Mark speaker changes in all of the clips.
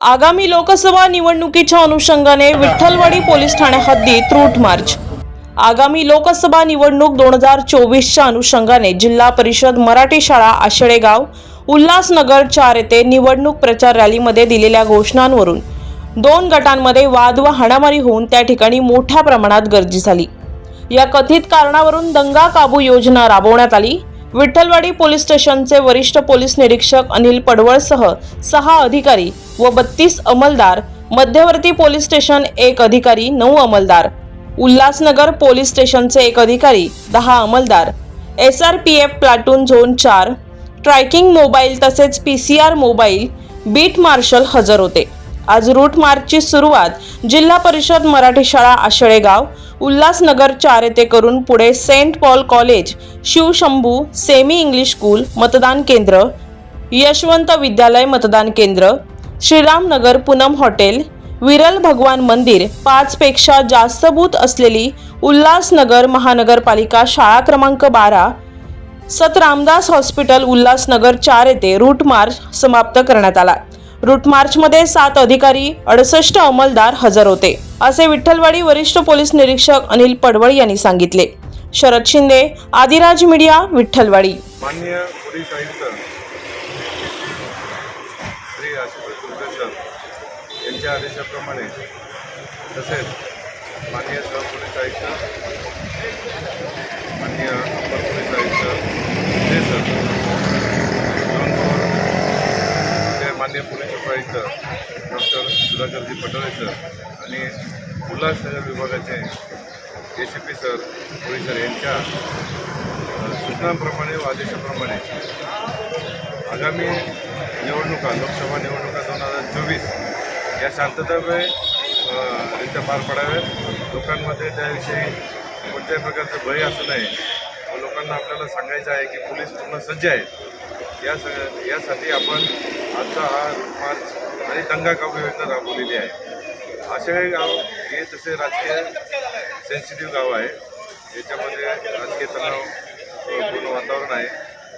Speaker 1: आगामी लोकसभा निवडणुकीच्या अनुषंगाने विठ्ठलवाडी पोलीस ठाण्या हद्दीत रूट मार्च. आगामी लोकसभा निवडणूक दोन हजार चोवीसच्या अनुषंगाने जिल्हा परिषद मराठी शाळा आशेळेगाव उल्हासनगर चार येथे निवडणूक प्रचार रॅलीमध्ये दिलेल्या घोषणांवरून दोन गटांमध्ये वाद व हाणामारी होऊन त्या ठिकाणी मोठ्या प्रमाणात गर्दी झाली. या कथित कारणावरून दंगा काबू योजना राबवण्यात आली. विठ्ठलवाडी पोलीस स्टेशनचे वरिष्ठ पोलीस निरीक्षक अनिल पडवळसह सहा अधिकारी व बत्तीस अंमलदार मध्यवर्ती पोलीस स्टेशन एक अधिकारी नऊ अंमलदार. उल्हासनगर पोलीस स्टेशनचे एक अधिकारी दहा अंमलदार. S R P F platoon zone चार. ट्रॅकिंग मोबाईल तसेच P C R mobile beat marshal हजर होते. आज रूट मार्चची सुरुवात जिल्हा परिषद मराठी शाळा आशळेगाव उल्हासनगर चार येथे करून पुढे Saint Paul College Shivshambhu semi English school मतदान केंद्र यशवंत विद्यालय मतदान केंद्र श्रीरामनगर पूनम हॉटेल विरल भगवान मंदिर पाचपेक्षा जास्त बूथ असलेली उल्हासनगर महानगरपालिका शाळा क्रमांक बारा सत रामदास हॉस्पिटल उल्हासनगर चार येथे रूट मार्च समाप्त करण्यात आला. रूट मार्चमध्ये सात अधिकारी अडसष्ट अंमलदार हजर होते असे विठ्ठलवाडी वरिष्ठ पोलीस निरीक्षक अनिल पडवळ यांनी सांगितले. शरद शिंदे आदिराज मीडिया विठ्ठलवाडी.
Speaker 2: माननीय पोलीस आयुक्त यांच्या आदेशाप्रमाणे तसेच माननीय सहपोलीस आयुक्त माननीय अप्पर पोलीस आयुक्त ते सर ते माननीय पोलीस उपायुक्त डॉक्टर सुधाकरजी पटोळे सर आणि उल्हासनगर विभागाचे A C P sir police sir यांच्या सूचनांप्रमाणे व आदेशाप्रमाणे आगामी निवडणुका लोकसभा निवडणुका दोन हजार चोवीस या शांततामुळे रित्या पार पडाव्यात लोकांमध्ये त्याविषयी कोणत्याही प्रकारचं भय असू नये व लोकांना आपल्याला सांगायचं आहे की पोलीस पूर्ण सज्ज आहेत. या स यासाठी आपण आजचा हा मार्च आणि दंगा काबू योजना राबवलेली आहे. असे गाव हे तसे राजकीय सेन्सिटिव्ह गाव आहे. याच्यामध्ये राजकीय तणाव पूर्ण वातावरण आहे.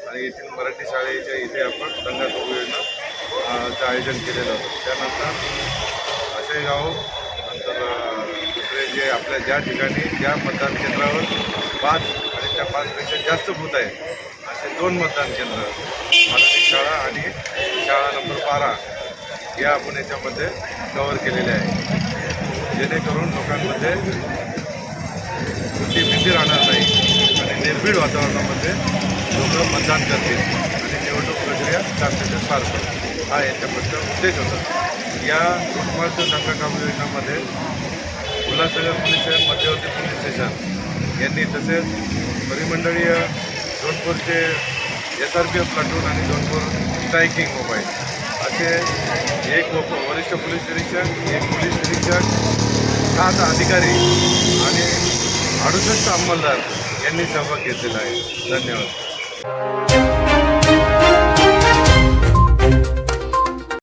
Speaker 2: आणि येथील मराठी शाळेच्या इथे आपण दंगा काबू योजना चं आयोजन केलेलं होतं. त्यानंतर असे गाव नंतर दुसरे जे आपल्या ज्या ठिकाणी ज्या मतदान केंद्रावर पाच आणि त्या पाचपेक्षा जास्त भूत आहे असे दोन मतदान केंद्र मराठी शाळा आणि शाळा नंबर बारा या आपण याच्यामध्ये कवर केलेले आहे. जेणेकरून लोकांमध्ये कुठली भीती राहणार नाही आणि निर्भीड वातावरणामध्ये लोक मतदान करतील आणि निवडणूक प्रक्रिया शांततेत पार पडतील हा याच्याबद्दल उद्देश होता. या लोकमार्ग दंगा काबू योजनेमध्ये उल्हासनगर पोलीस स्टेशन मध्यवर्ती पोलीस स्टेशन यांनी तसेच परिमंडळीय जोधपूरचे S R P F platoon आणि जोधपूर स्ट्रायकिंग मोबाईल असे एक वरिष्ठ पोलीस निरीक्षक एक पोलीस निरीक्षक सात अधिकारी आणि अडुसष्ट अंमलदार यांनी सहभाग घेतलेला आहे. धन्यवाद.